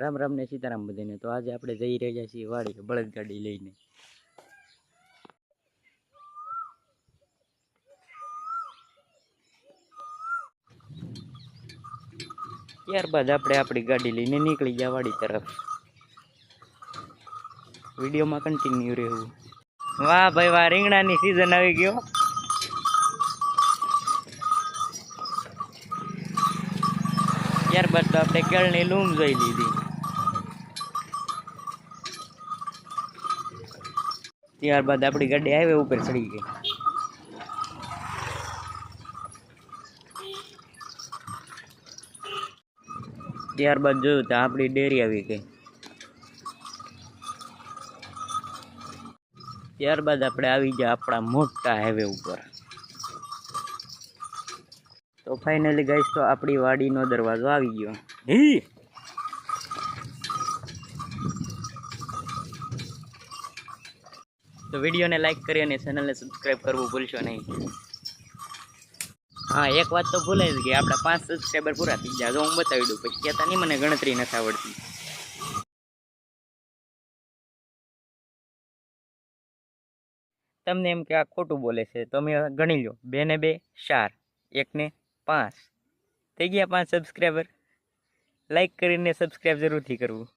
રામ રામ ને સીતારામ બધાને. તો આજે આપણે જઈ રહ્યા છીએ વાડી બળદગાડી લઈને. ત્યારબાદ આપણે આપણી ગાડી લઈને નીકળી ગયા વાડી તરફ. વિડીયોમાં કન્ટિન્યુ રહેવું. વાહ ભાઈ, વાહ, રીંગણાની સિઝન આવી ગયો. ત્યારબાદ તો આપણે કેળની લૂમ જોઈ લીધી. ત્યારબાદ આપણી ગાડી હાઈવે ઉપર ચડી ગઈ. ત્યારબાદ જોયું તો આપણી ડેરી આવી ગઈ. ત્યારબાદ આપણે આવી ગયા આપણા મોટા હાઈવે ઉપર. તો ફાઇનલી ગાઈસ તો આપણી વાડીનો દરવાજો આવી ગયો. હી? તો વિડીયોને લાઇક કરી અને ચેનલને સબસ્ક્રાઈબ કરવું ભૂલશો નહીં. હા, એક વાત તો ભૂલાઈ જ ગઈ આપણા પાંચ સબસ્ક્રાઈબર પૂરા થઈ ગયા. હું બતાવી દઉં, પછી કહેતા નહીં, મને ગણતરી નથી આવડતી. તમને એમ કે આ ખોટું બોલે છે તમે ગણી લો. બે ને બે, ચાર. એકને પાંચ. થઈ ગયા પાંચ સબસ્ક્રાઈબર લાઈક કરીને સબસ્ક્રાઈબ જરૂરથી કરવું.